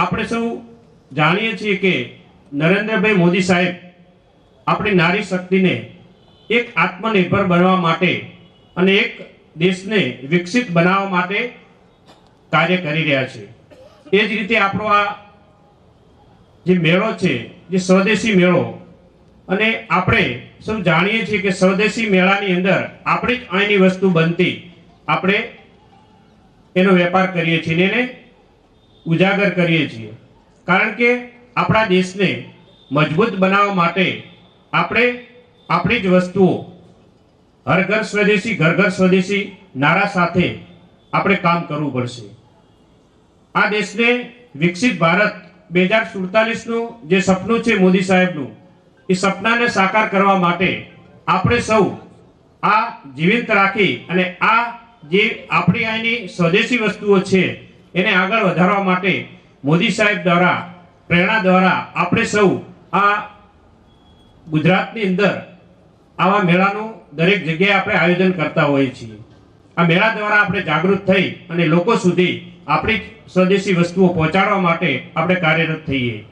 આપણે સૌ જાણીએ છીએ કે નરેન્દ્રભાઈ મોદી સાહેબ આપણી નારી શક્તિને એક આત્મનિર્ભર બનવા માટે અને એક દેશને વિકસિત બનાવવા માટે કાર્ય કરી રહ્યા છે. એ જ રીતે આપણો આ જે મેળો છે, જે સ્વદેશી મેળો, અને આપણે સૌ જાણીએ છીએ કે સ્વદેશી મેળાની અંદર આપણી જ અહીંની વસ્તુ બનતી આપણે એનો વેપાર કરીએ છીએ ને ઉજાગર કરીએ છીએ. કારણ કે આપણા દેશને મજબૂત બનાવવા માટે આપણે આપણી જ વસ્તુઓ હર ઘર સ્વદેશી ઘર ઘર સ્વદેશી નારા સાથે આપણે કામ કરવું પડશે. આ દેશને વિકસિત ભારત બે હજાર સુડતાલીસનું જે સપનું છે મોદી સાહેબનું, એ સપનાને સાકાર કરવા માટે આપણે સૌ આ જીવંત રાખી અને આ જે આપણી અહીંની સ્વદેશી વસ્તુઓ છે એને આગળ વધારવા માટે મોદી સાહેબ દ્વારા, પ્રેરણા દ્વારા આપણે સૌ આ ગુજરાતની અંદર આવા મેળાનું દરેક જગ્યાએ આપણે આયોજન કરતા હોઈએ છીએ. આ મેળા દ્વારા આપણે જાગૃત થઈ અને લોકો સુધી આપણી સ્વદેશી વસ્તુઓ પહોંચાડવા માટે આપણે કાર્યરત થઈએ.